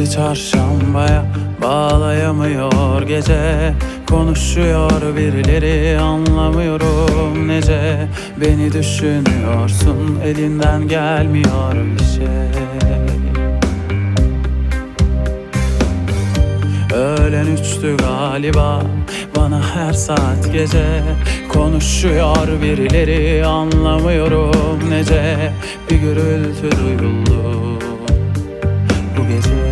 Bizi çarşambaya bağlayamıyor gece. Konuşuyor birileri anlamıyorum nece. Beni düşünüyorsun elinden gelmiyor bir şey. Öğlen üçtü galiba bana her saat gece. Konuşuyor birileri anlamıyorum nece. Bir gürültü duyuldu bu gece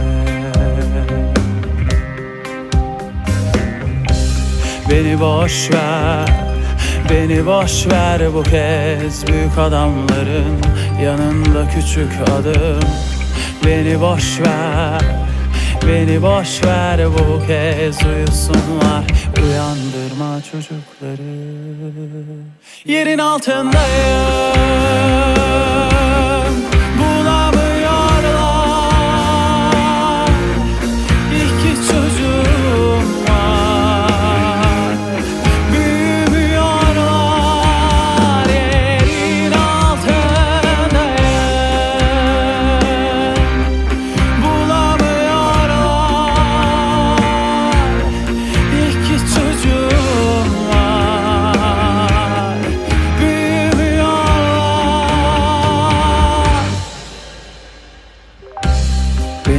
Beni boş ver Beni boş ver bu kez Büyük adamların yanında küçük adım. Beni boş ver Beni boş ver bu kez uyusunlar Uyandırma çocukları. Yerin altındayım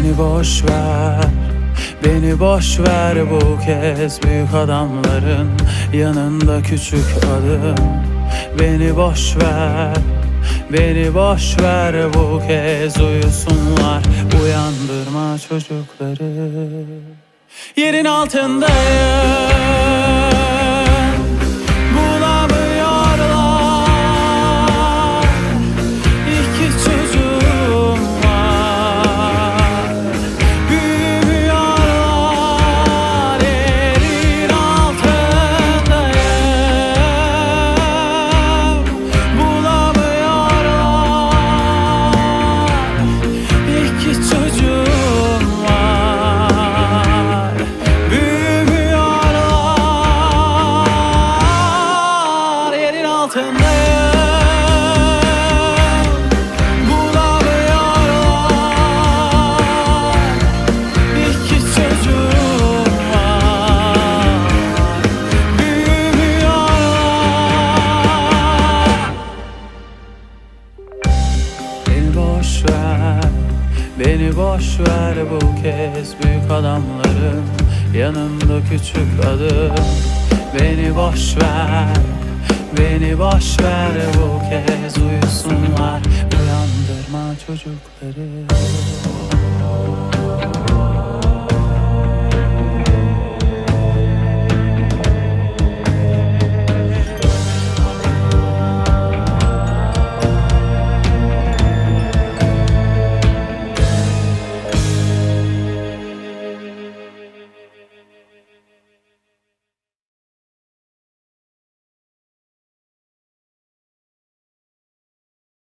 Beni boş ver Beni boş ver bu kez büyük adamların yanında küçük adım Beni boş ver Beni boş ver bu kez uyusunlar Uyandırma çocukları. Yerin altındayım Beni boş ver. Beni boş ver bu kez büyük adamların yanında küçük adım. Beni boş ver Beni boş ver bu kez uyusunlar. Uyandırma çocukları.